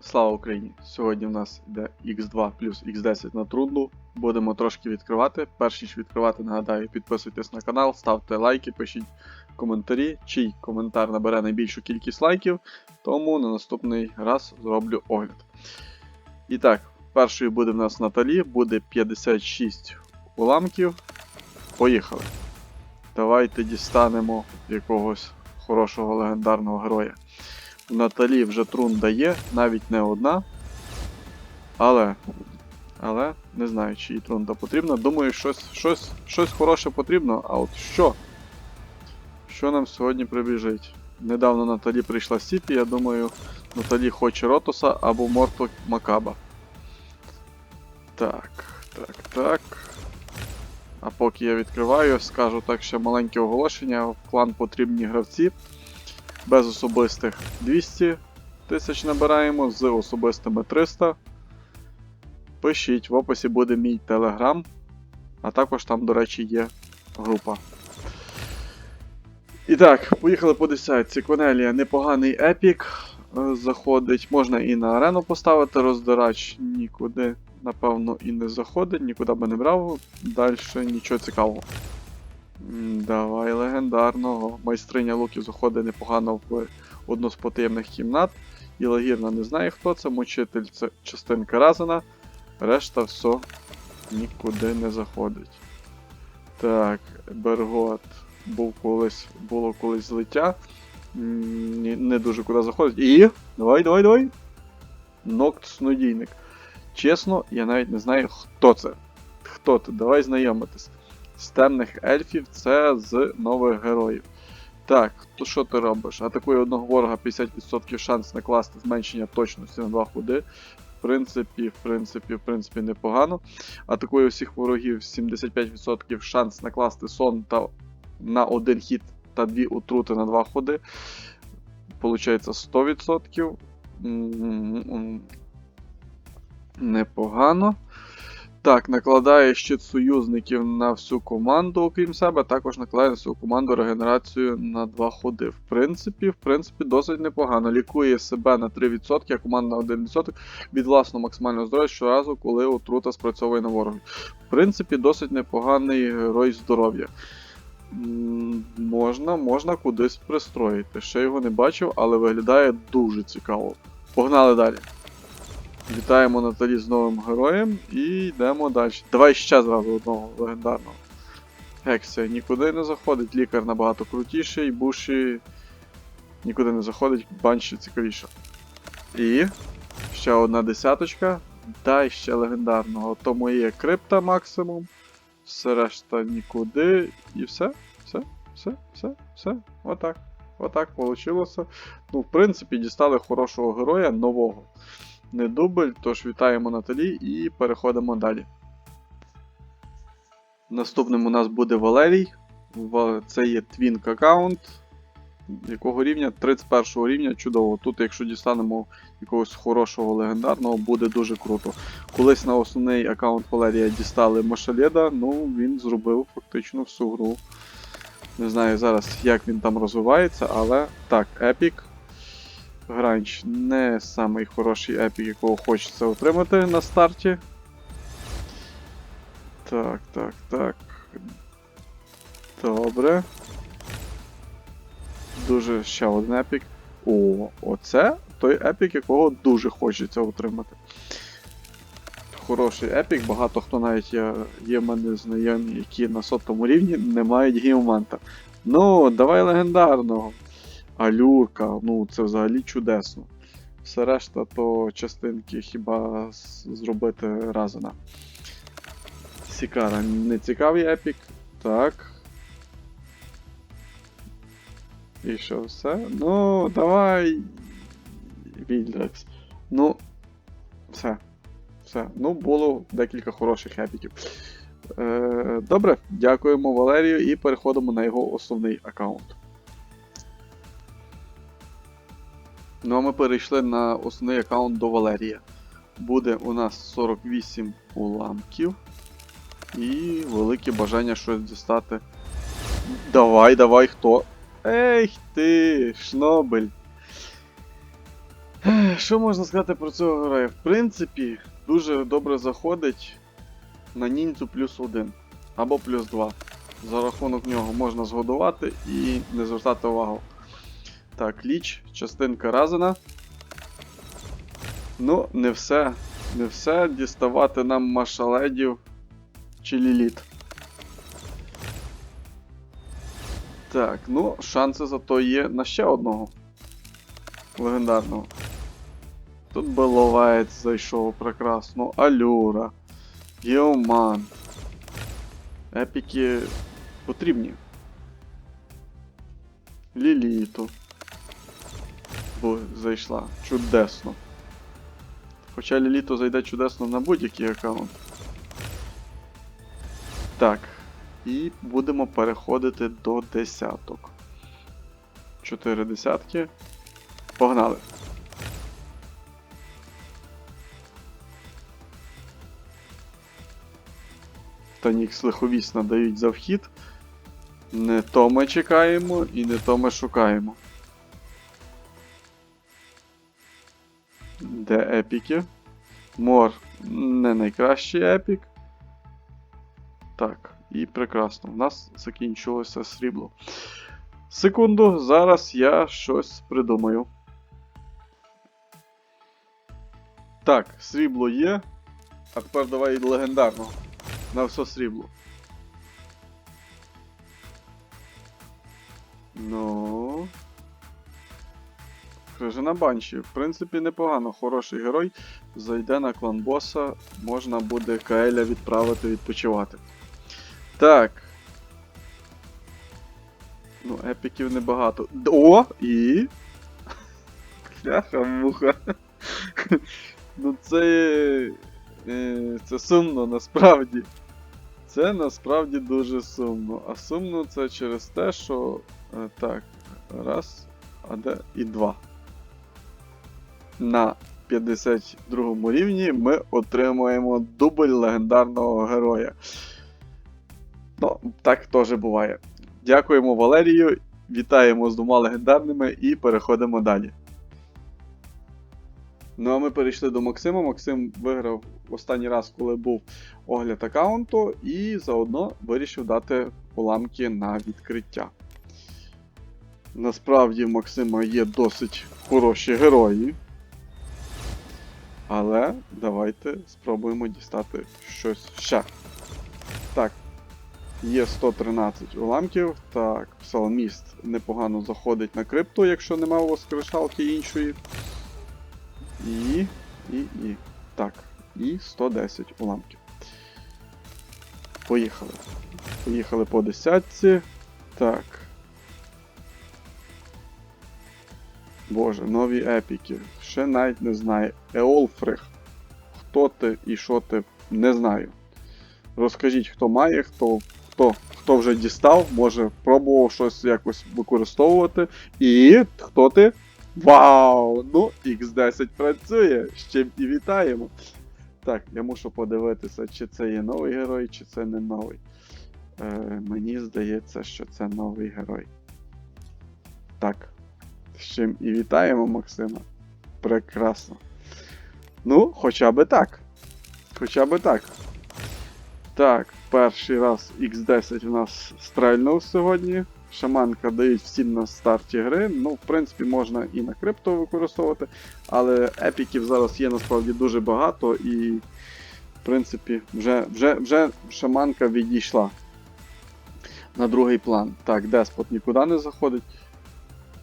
Слава Україні! Сьогодні в нас йде X2 плюс X10 на трудну. Будемо трошки відкривати. Перш ніж відкривати, нагадаю, підписуйтесь на канал, ставте лайки, пишіть коментарі. Чий коментар набере найбільшу кількість лайків, тому на наступний раз зроблю огляд. І так, першою буде в нас Наталі, буде 56 уламків. Поїхали. Давайте дістанемо якогось хорошого легендарного героя. У Наталі вже трун дає, навіть не одна. Але. Але не знаю, чи їй трунда потрібна. Думаю, щось щось, щось хороше потрібно. А от що? Що нам сьогодні прибіжить? Недавно Наталі прийшла Сіпі, я думаю, Наталі хоче Ротоса або Морто Макаба. Так, так, так. А поки я відкриваю, скажу так ще маленьке оголошення. В клан потрібні гравці без особистих 200 тисяч набираємо, з особистими 300. Пишіть, в описі буде мій телеграм, а також там, до речі, є група. І так, поїхали по 10. Конелія непоганий епік. е, Заходить, можна і на арену поставити, роздирач нікуди, напевно, і не заходить, нікуди би не брав. Далі нічого цікавого. Давай легендарного. Майстриня луків заходить непогано в одну з потаємних кімнат. І Лагірна не знає, хто це. Мучитель це частинка Разена. Решта все нікуди не заходить. Так, Бергот був колись, було колись злиття. Не дуже куди заходить. І. Давай, давай, давай. Нокт снодійник. Чесно, я навіть не знаю, хто це. Хто це? Давай знайомитись з темних ельфів це з нових героїв. Так, то що ти робиш? Атакує одного ворога 50% шанс накласти зменшення точності на 2 ходи. В принципі, в принципі, в принципі, непогано. Атакує усіх ворогів 75% шанс накласти сон та на один хід та дві отрути на 2 ходи. Получається 100%. Непогано. Так, накладає щит союзників на всю команду, окрім себе, також накладає на всю команду регенерацію на 2 ходи. В принципі, в принципі, досить непогано. Лікує себе на 3%, а команда на 1% від власного максимального здоров'я щоразу, коли отрута спрацьовує на ворога. В принципі, досить непоганий герой здоров'я. Можна, можна кудись пристроїти. Ще його не бачив, але виглядає дуже цікаво. Погнали далі. Вітаємо Наталі з новим героєм і йдемо далі. Давай ще зразу одного легендарного. Гексія нікуди не заходить, лікар набагато крутіший, буші нікуди не заходить, банші цікавіше. І ще одна десяточка. Дай ще легендарного. То моє крипта максимум. Все решта нікуди. І все, все, все, все, все. Отак. Отак вийшло. Ну, в принципі, дістали хорошого героя нового не дубль, тож вітаємо Наталі і переходимо далі. Наступним у нас буде Валерій. Це є твінк аккаунт. Якого рівня? 31 рівня, чудово. Тут, якщо дістанемо якогось хорошого легендарного, буде дуже круто. Колись на основний аккаунт Валерія дістали Машаледа, ну він зробив фактично всю гру. Не знаю зараз, як він там розвивається, але так, епік. Гранч не самий хороший епік, якого хочеться отримати на старті. Так, так, так. Добре. Дуже ще один епік. О, оце той епік, якого дуже хочеться отримати. Хороший епік, багато хто навіть є, є в мене знайомі, які на сотому рівні не мають геоманта. Ну, давай легендарного. Алюрка, ну це взагалі чудесно. Все решта, то частинки хіба зробити разом. Сікара не цікавий епік. Так. І що все? Ну, давай. Вільдрекс. Ну. Все. Все. Ну, було декілька хороших епіків. Е, добре, дякуємо Валерію і переходимо на його основний аккаунт. Ну а ми перейшли на основний аккаунт до Валерія. Буде у нас 48 уламків. І велике бажання щось дістати. Давай, давай, хто? Ей ти, Шнобель. Що можна сказати про цього героя? В принципі, дуже добре заходить на ніндзю плюс один або плюс 2. За рахунок нього можна згодувати і не звертати увагу. Так, ліч, частинка Разена. Ну, не все. Не все діставати нам машаледів чи ліліт. Так, ну, шанси зато є на ще одного легендарного. Тут Беловець зайшов прекрасно. Алюра. Геоман. Епіки потрібні. Ліліту. Бо зайшла. Чудесно. Хоча Ліліто зайде чудесно на будь-який аккаунт. Так. І будемо переходити до десяток. Чотири десятки. Погнали. Танікс лиховісно дають за вхід. Не то ми чекаємо і не то ми шукаємо. Де епіки? Мор не найкращий епік. Так, і прекрасно. У нас закінчилося срібло. Секунду, зараз я щось придумаю. Так, срібло є. А тепер давай легендарного. На все срібло. Ну. Крижана Банші. В принципі, непогано. Хороший герой. Зайде на клан боса, можна буде Каеля відправити відпочивати. Так. Ну, епіків небагато. О! І. Бляха муха. Ну це. е, Це сумно насправді. Це насправді дуже сумно. А сумно це через те, що. е, Так, раз, а де і два. На 52 рівні ми отримуємо дубль легендарного героя. Ну, так теж буває. Дякуємо Валерію, вітаємо з двома легендарними і переходимо далі. Ну а ми перейшли до Максима. Максим виграв останній раз, коли був огляд аккаунту, і заодно вирішив дати уламки на відкриття. Насправді в Максима є досить хороші герої. Але давайте спробуємо дістати щось ще. Так. Є 113 уламків. Так, псалміст непогано заходить на крипту, якщо нема воскрешалки іншої. І. І. І. Так. І 110 уламків. Поїхали. Поїхали по десятці. Так. Боже, нові епіки. Ще навіть не знаю. Еолфрих. Хто ти і що ти, не знаю. Розкажіть, хто має, хто, хто, хто вже дістав, може пробував щось якось використовувати. І хто ти? Вау! Ну, X10 працює, з чим і вітаємо. Так, я мушу подивитися, чи це є новий герой, чи це не новий. Е, мені здається, що це новий герой. Так. З чим і вітаємо Максима. Прекрасно. Ну, хоча би так. Хоча би так. Так, перший раз X10 у нас стрельнув сьогодні. Шаманка дають всім на старті гри. Ну, в принципі, можна і на крипто використовувати, але епіків зараз є насправді дуже багато і, в принципі, вже, вже, вже шаманка відійшла на другий план. Так, Деспот нікуди не заходить.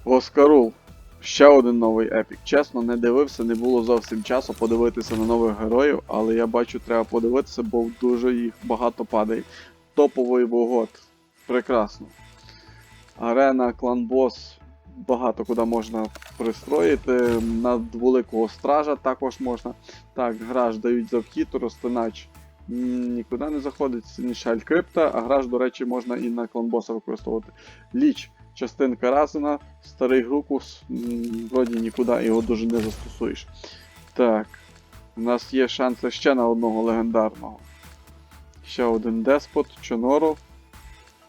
Оскарул. Ще один новий епік. Чесно, не дивився, не було зовсім часу подивитися на нових героїв, але я бачу, треба подивитися, бо дуже їх багато падає. Топовий вогод. Прекрасно. Арена, клан-бос, багато куди можна пристроїти. На великого стража також можна. Так, граж дають за вхід, розтинач нікуди не заходить, синішаль крипта, а граж, до речі, можна і на клан-боса використовувати. Ліч, частинка Разена, старий Грукус, вроді нікуди його дуже не застосуєш. Так, у нас є шанси ще на одного легендарного. Ще один деспот, Чонору.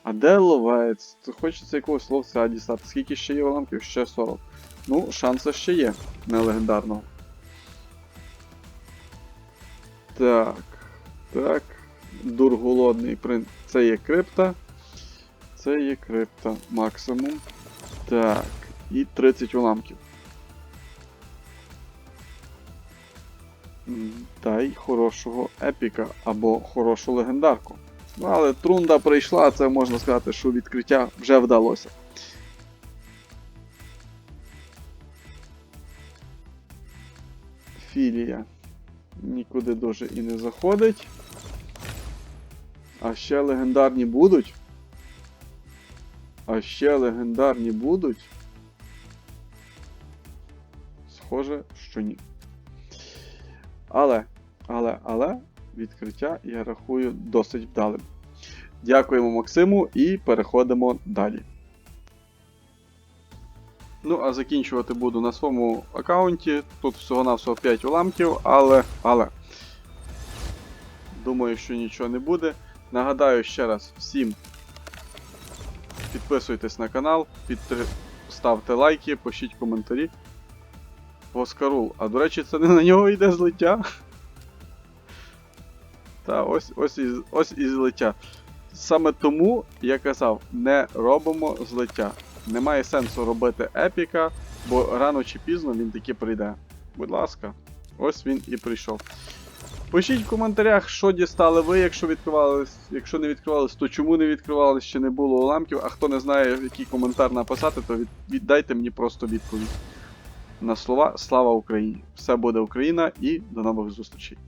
А де ловець? Хочеться якогось ловця дістати. Скільки ще є уламків? Ще 40. Ну, шанси ще є, не легендарного. Так. Так. Дурголодний принц. Це є крипта. Це є крипта максимум. Так. І 30 уламків. Дай хорошого епіка або хорошу легендарку. Ну, але трунда прийшла, це можна сказати, що відкриття вже вдалося. Філія нікуди дуже і не заходить. А ще легендарні будуть. А ще легендарні будуть. Схоже, що ні. Але, але, але, відкриття я рахую досить вдалим. Дякуємо Максиму і переходимо далі. Ну, а закінчувати буду на своєму аккаунті. Тут всього-навсього 5 уламків, але. але. Думаю, що нічого не буде. Нагадаю ще раз всім. Підписуйтесь на канал, підтр... ставте лайки, пишіть коментарі. Оскарул. А до речі, це не на нього йде злиття. Та ось ось і, ось і злиття. Саме тому я казав, не робимо злиття. Немає сенсу робити епіка, бо рано чи пізно він таки прийде. Будь ласка, ось він і прийшов. Пишіть в коментарях, що дістали ви, якщо відкривались. Якщо не відкривались, то чому не відкривались, чи не було уламків. А хто не знає, який коментар написати, то від... віддайте мені просто відповідь. На слова Слава Україні! Все буде Україна і до нових зустрічей!